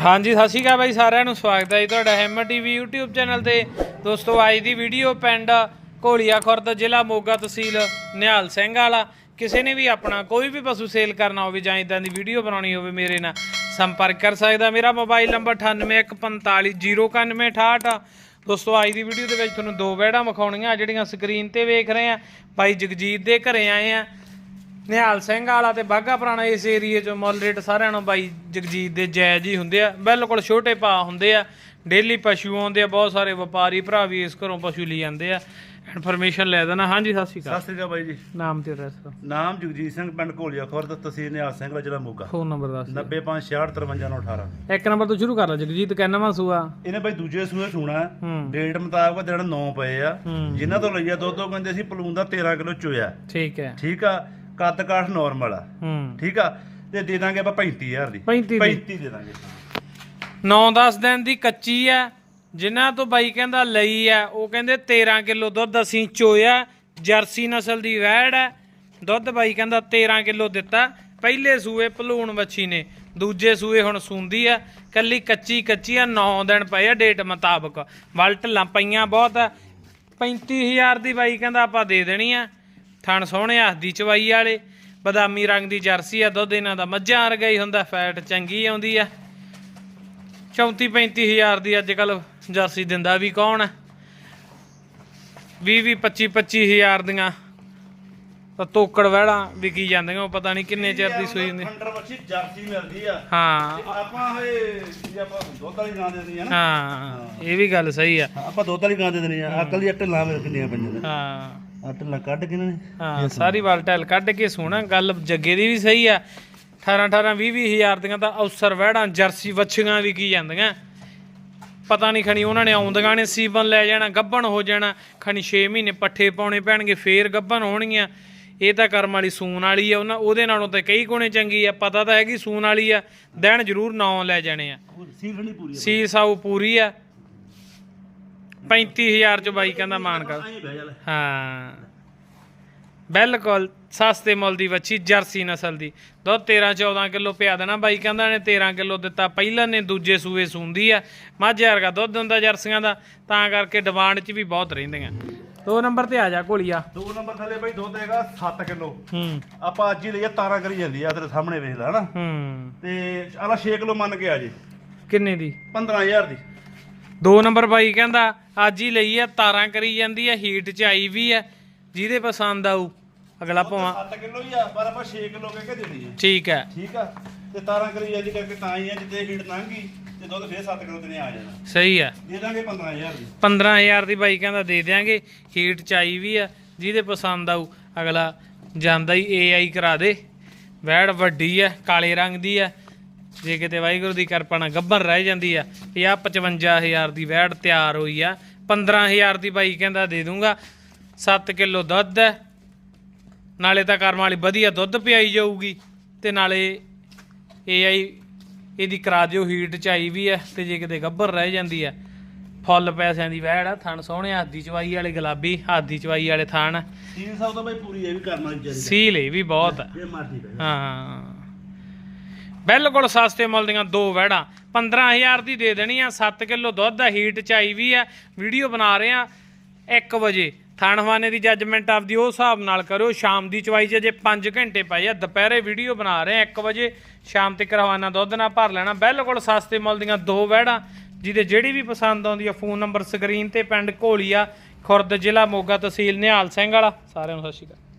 ਹਾਂਜੀ, ਸਤਿ ਸ਼੍ਰੀ ਅਕਾਲ ਬਾਈ, ਸਾਰਿਆਂ ਨੂੰ ਸਵਾਗਤ ਹੈ ਜੀ ਤੁਹਾਡਾ ਹੈਮਰ ਟੀਵੀ YouTube ਚੈਨਲ ਤੇ। ਦੋਸਤੋ, ਅੱਜ ਦੀ ਵੀਡੀਓ ਪਿੰਡ ਘੋਲੀਆ ਖੁਰਦ, ਜ਼ਿਲ੍ਹਾ ਮੋਗਾ ਤਹਿਸੀਲ ਨਿਹਾਲ ਸਿੰਘ ਵਾਲਾ। ਕਿਸੇ ਨੇ ਵੀ ਆਪਣਾ ਕੋਈ ਵੀ ਪਸ਼ੂ ਸੇਲ ਕਰਨਾ ਹੋਵੇ ਜਾਂ ਇਦਾਂ ਦੀ ਵੀਡੀਓ ਬਣਾਉਣੀ ਹੋਵੇ, ਮੇਰੇ ਨਾਲ ਸੰਪਰਕ ਕਰ ਸਕਦਾ। ਮੇਰਾ ਮੋਬਾਈਲ ਨੰਬਰ 9814509168 ਦੋਸਤੋ, ਅੱਜ ਦੀ ਵੀਡੀਓ ਦੇ ਵਿੱਚ ਤੁਹਾਨੂੰ ਦੋ ਵੈੜਾਂ ਵਿਖਾਉਣੀਆਂ। ਜਿਹੜੀਆਂ ਸਕਰੀਨ ਤੇ ਵੇਖ ਰਹੇ ਆ ਭਾਈ ਜਗਜੀਤ ਦੇ ਘਰੇ ਆਏ ਆ। ਨਿਹਾਲ ਸਿੰਘ ਵਾਲਾ ਤੇ ਬਾਗਾ ਪੁਰਾਣਾ ਇਸ ਏਰੀਏ ਚੋਂ ਮੁੱਲ ਰੇਟ ਸਾਰਿਆਂ ਨੂੰ ਬਾਈ ਜਗਜੀਤ ਦੇ ਜਾਇਜ਼ ਹੀ ਹੁੰਦੇ ਆ। ਬਿਲਕੁਲ ਛੋਟੇ ਭਾ ਹੁੰਦੇ ਆ। ਡੇਲੀ ਪਸ਼ੂ ਆਉਂਦੇ ਆ ਬਹੁਤ ਸਾਰੇ ਵਪਾਰੀ ਭਰਾ ਵੀ ਇਸ ਘਰੋਂ ਪਸ਼ੂ ਲਈ ਜਾਂਦੇ ਆ। ਇਨਫੋਰਮੇਸ਼ਨ ਲੈ ਦੇਣਾ। ਹਾਂਜੀ ਸਤਿ ਸ਼੍ਰੀ ਅਕਾਲ। ਸਤਿ ਸ੍ਰੀ ਅਕਾਲ ਬਾਈ ਜੀ। ਨਾਮ ਤੇ ਐਡਰੈਸ ਨਾਮ ਜਗਜੀਤ ਸਿੰਘ ਪਿੰਡ ਘੋਲੀਆ ਖੁਰਦ ਤਹਿਸੀਲ ਨਿਹਾਲ ਸਿੰਘ ਦਾ ਜ਼ਿਲ੍ਹਾ ਮੋਗਾ। ਫੋਨ ਨੰਬਰ ਦੱਸ 9565655918 ਇੱਕ ਨੰਬਰ ਤੋਂ ਸ਼ੁਰੂ ਕਰ ਲਾ ਜਗਜੀਤ ਕਹਿੰਦਾ ਸੂਆ? ਇਹਨੇ ਬਾਈ ਦੂਜੇ ਸੂਏ ਸੂਣਾ। ਹੂੰ। ਡੇਟ ਮੁਤਾਬਕ ਦਿਨ 9 ਪਏ ਆ। ਹੂੰ। ਜਿਨ੍ਹਾਂ ਤੋਂ ਲਈਆ ਦੁੱਧ ਉਹ ਕਹਿੰਦੇ ਸੀ ਪਲੂਨ ਦਾ 13 ਕਿਲੋ ਚੋਇਆ। ਠੀਕ ਹੈ। ਠੀਕ ਆ? ਕੱਦ ਕਾਠ ਨਾਰਮਲ ਆ। ਹੂੰ। ਠੀਕ ਆ? ਤੇ ਦੇ ਦਾਂਗੇ ਆਪਾਂ 35000 ਦੀ। 35 ਦੀ। 35 ਦੇ ਦਾਂਗੇ। 9-10 ਦਿਨ ਦੀ ਕੱਚੀ ਆ। ਜਿਨ੍ਹਾਂ ਤੋਂ ਬਾਈ ਕਹਿੰਦਾ ਲਈ ਆ ਉਹ ਕਹਿੰਦੇ 13 ਕਿਲੋ ਦੁੱਧ ਅਸੀਂ ਚੋਇਆ। ਜਰਸੀ ਨਸਲ ਦੀ ਵੈੜ ਹੈ ਦੁੱਧ ਬਾਈ ਕਹਿੰਦਾ 13 ਕਿਲੋ ਦਿੱਤਾ। ਪਹਿਲੇ ਸੂਏ ਭਲੂਣ ਵੱਛੀ ਨੇ। ਦੂਜੇ ਸੂਏ ਹੁਣ ਸੂੰਦੀ ਆ। ਕੱਲੀ ਕੱਚੀ ਕੱਚੀ ਆ 9 ਦਿਨ ਪਏ ਆ ਡੇਟ ਮੁਤਾਬਕ। ਵਲਟ ਪਈਆਂ ਬਹੁਤ ਆ। 35000 ਦੀ ਬਾਈ ਕਹਿੰਦਾ ਆਪਾਂ ਦੇ ਦੇਣੀ ਆ। ਥਣ ਸੋਹਣੇ ਹੱਥ ਦੀ ਚਵਾਈ ਵਾਲੇ ਬਦਾਮੀ ਰੰਗ ਦੀ ਜਰਸੀ ਆ ਦੁੱਧ ਇਹਨਾਂ ਦਾ ਮੱਝਾਂ ਵਰਗਾ ਹੀ ਹੁੰਦਾ ਫੈਟ ਚੰਗੀ ਆਉਂਦੀ ਆ। 34 35000 ਦੀ ਅੱਜ ਕੱਲ ਜਰਸੀ ਦਿੰਦਾ ਵੀ ਕੌਣ ਹੈ 20 20 25 25000 ਦੀਆਂ ਤਾਂ ਤੋਕੜ ਵਹਿੜਾ ਵਿਕੀ ਜਾਂਦੀਆਂ ਉਹ ਪਤਾ ਨਹੀਂ ਕਿੰਨੇ ਚਿਰ ਦੀ ਸੂਈ ਹੁੰਦੀ। ਜਰਸੀ ਮਿਲਦੀ ਆ। ਹਾਂ। ਤੇ ਆਪਾਂ ਹੋਏ ਜੇ ਆਪਾਂ ਦੁੱਧ ਵਾਲੀ ਗਾਂ ਦੇ ਦੇਣੀ ਆ ਨਾ। ਹਾਂ ਇਹ ਵੀ ਗੱਲ ਸਹੀ ਆ। ਆਪਾਂ ਦੁੱਧ ਵਾਲੀ ਗਾਂ ਦੇ ਦੇਣੀ ਆ ਅਕਲ ਦੀ ਢਿੱਲਾਂ ਮੇਰੇ ਕਿੰਨੀਆਂ ਪਈਆਂ ਨੇ। ਹਾਂ। ਆ ਢਿੱਲਾਂ ਕੱਢ ਕੇ ਇਹਨਾਂ ਨੇ? ਹਾਂ ਸਾਰੀ ਵਾਲ ਟੈਲ ਕੱਢ ਕੇ ਸੋਣਾ ਗੱਲ ਜੱਗੇ ਦੀ ਵੀ ਸਹੀ ਆ। 18 18 20 20 ਹਜ਼ਾਰ ਦੀਆਂ ਤਾਂ ਅਵਸਰ ਵਹਿੜਾਂ ਜਰਸੀ ਵੱਛੀਆਂ ਵਿਕੀ ਜਾਂਦੀਆਂ। ਪਤਾ ਨਹੀਂ ਖਣੀ ਉਹਨਾਂ ਨੇ ਆਉਂਦੀਆਂ ਨੇ ਸੀਬਨ ਲੈ ਜਾਣਾ ਗੱਬਣ ਹੋ ਜਾਣਾ। ਖਣੀ 6 ਮਹੀਨੇ ਪੱਠੇ ਪਾਉਣੇ ਪੈਣਗੇ ਫੇਰ ਗੱਬਣ ਹੋਣਗੀਆਂ। ਇਹ ਤਾਂ ਕਰਮ ਵਾਲੀ ਸੂਨ ਵਾਲੀ ਆ ਉਹਨਾਂ ਉਹਦੇ ਨਾਲੋਂ ਤਾਂ ਕਈ ਗੁਣੇ ਚੰਗੀ ਆ। ਪਤਾ ਤਾਂ ਹੈਗੀ ਸੂਨ ਵਾਲੀ ਆ ਦਿਨ ਜ਼ਰੂਰ ਨੌ ਲੈ ਜਾਣੇ ਆ। ਸੀਲ ਨਹੀਂ ਪੂਰੀ ਸੀ ਸਾਊ ਪੂਰੀ ਆ। 35000 ਚ ਬਾਈ ਕਹਿੰਦਾ ਮਾਨ ਕਰ। ਬਹਿ ਜਾ ਹਾਂ। ਬਿਲਕੁਲ ਸਸਤੇ ਮੁੱਲ ਦੀ ਵੱਛੀ ਜਰਸੀ ਨਸਲ ਦੀ। ਦੁੱਧ 13 14 ਕਿਲੋ ਪਿਆ ਦੇਣਾ ਬਾਈ ਕਹਿੰਦਾ ਨੇ 13 ਕਿਲੋ ਦਿੱਤਾ। ਪਹਿਲਾਂ ਨੇ ਦੂਜੇ ਸੂਏ ਸੂੰਦੀ ਆ। ਮੱਝ ਵਰਗਾ ਦੁੱਧ ਹੁੰਦਾ ਜਰਸੀਆਂ ਦਾ ਤਾਂ ਕਰਕੇ ਡਿਮਾਂਡ 'ਚ ਵੀ ਬਹੁਤ ਰਹਿੰਦੀਆਂ। ਦੋ ਨੰਬਰ ਤੇ ਆ ਜਾ ਘੋਲੀਆ। ਦੋ ਨੰਬਰ ਥੱਲੇ ਬਾਈ ਦੁੱਧ ਹੈਗਾ 7 ਕਿਲੋ। ਹੂੰ। ਆਪਾਂ ਅੱਜ ਹੀ ਲਈਆ ਤਾਰਾਂ ਕਰੀ ਜਾਂਦੀ ਆ ਤੇਰੇ ਸਾਹਮਣੇ ਵੇਖ ਲੈ ਹਨਾ। ਹੂੰ। ਤੇ ਆਲਾ 6 ਕਿਲੋ ਮੰਨ ਕੇ ਆ ਜੀ। ਕਿੰਨੇ ਦੀ? 15000 ਦੀ। ਦੋ ਨੰਬਰ ਬਾਈ ਕਹਿੰਦਾ ਅੱਜ ਹੀ ਲਈ ਆ ਤਾਰਾਂ ਕਰੀ ਜਾਂਦੀ ਆ ਹੀਟ 'ਚ ਆਈ ਵੀ ਆ ਜਿਹਦੇ ਪਸੰਦ ਆਊ। ਅਗਲਾ ਭਾਵਾਂ। 7 ਕਿਲੋ ਹੀ ਆ ਪਰ ਆਪਾਂ 6 ਕਿਲੋ ਕਹਿ ਕੇ ਦੇਣੀ ਆ। ਠੀਕ ਹੈ ਠੀਕ ਆ? ਤੇ ਤਾਰਾਂ ਕਰੀ ਜਾਂਦੀ ਕਰਕੇ ਤਾਂ ਹੀ ਆ ਜਿੱਦੇ ਹੀਟ ਲੰਘੀ ਤੇ ਦੁੱਧ ਫੇਰ 7 ਕਿਲੋ ਦਿਨੇ ਆ ਜਾਣਾ। ਸਹੀ ਆ। ਦੇ ਦਾਂਗੇ 15000 ਦੀ। 15000 ਦੀ ਬਾਈ ਕਹਿੰਦਾ ਦੇ ਦਿਆਂਗੇ ਹੀਟ ਚਾਈ ਵੀ ਆ ਜਿਹਦੇ ਪਸੰਦ ਆਊ। ਅਗਲਾ ਜਾਂਦਾ ਹੀ ਏਆਈ ਕਰਾ ਦੇ। ਵੈੜ ਵੱਡੀ ਆ ਕਾਲੇ ਰੰਗ ਦੀ ਆ ਜੇ ਕਿਤੇ ਵਾਹਿਗੁਰੂ ਦੀ ਕਿਰਪਾ ਨਾਲ ਗੱਭਰ ਰਹਿ ਜਾਂਦੀ ਆ 50 55000 ਦੀ ਵੈੜ ਤਿਆਰ ਹੋਈ ਆ 15000 ਦੀ ਬਾਈ ਕਹਿੰਦਾ ਦੇ ਦੂੰਗਾ 7 ਕਿਲੋ ਦੁੱਧ ਹੈ ਨਾਲੇ ਤਾਂ ਕਰਮ ਵਾਲੀ ਵਧੀਆ ਦੁੱਧ ਪਿਆਈ ਜਾਊਗੀ ਤੇ ਨਾਲੇ ਏਆਈ ਇਹਦੀ ਕਰਾ ਦਿਓ ਹੀਟ ਚਾਈ ਵੀ ਆ ਤੇ ਜੇ ਕਿਤੇ ਗੱਭਰ ਰਹਿ ਜਾਂਦੀ ਆ ਫੁੱਲ ਪੈਸਿਆਂ ਦੀ ਵਹਿੜ ਆ ਥਣ ਸੋਹਣੇ ਹੱਥ ਦੀ ਚਵਾਈ ਵਾਲੇ ਗੁਲਾਬੀ ਹੱਥ ਦੀ ਚਵਾਈ ਵਾਲੇ ਥਣ। ਸੀਲ ਸਾਹਿਬ ਤਾਂ ਬਾਈ ਪੂਰੀ ਇਹ ਵੀ ਕਰਨ ਵਾਲੀ ਚਾਹੀਦੀ ਸੀਲ ਇਹ ਵੀ ਬਹੁਤ ਜੇ ਮਰਜ਼ੀ ਹਾਂ। ਬਿਲਕੁਲ ਸਸਤੇ ਮੁੱਲ ਦੀਆਂ ਦੋ ਵਹਿੜਾਂ। 15000 ਦੀ ਦੇ ਦੇਣੀ ਆ 7 ਕਿਲੋ ਦੁੱਧ ਆ ਹੀਟ ਚਾਈ ਵੀ ਆ। ਵੀਡੀਓ ਬਣਾ ਰਹੇ ਆ 1 ਵਜੇ। ਥਾਣਵਾਨੇ ਦੀ ਜੱਜਮੈਂਟ ਆਪਦੀ ਉਹ ਹਿਸਾਬ ਨਾਲ ਕਰਿਓ, ਸ਼ਾਮ ਦੀ ਚਵਾਈ 'ਚ ਜੇ 5 ਘੰਟੇ ਪਏ ਆ। ਦੁਪਹਿਰੇ ਵੀਡੀਓ ਬਣਾ ਰਹੇ ਆ 1 ਵਜੇ। ਸ਼ਾਮ ਤੱਕ ਰਵਾਨਾ ਦੁੱਧ ਨਾਲ ਭਰ ਲੈਣਾ। ਬਿਲਕੁਲ ਸਸਤੇ ਮੁੱਲ ਦੀਆਂ ਦੋ ਵੈੜਾਂ ਜਿਹਦੇ ਜਿਹੜੀ ਵੀ ਪਸੰਦ ਆਉਂਦੀ ਆ, ਫੋਨ ਨੰਬਰ ਸਕਰੀਨ ਤੇ ਪਿੰਡ ਘੋਲੀਆ, ਖੁਰਦ ਜ਼ਿਲ੍ਹਾ ਮੋਗਾ ਤਹਿਸੀਲ ਨਿਹਾਲ ਸਿੰਘ ਵਾਲਾ। ਸਾਰਿਆਂ ਨੂੰ ਸਤਿ ਸ਼੍ਰੀ ਅਕਾਲ।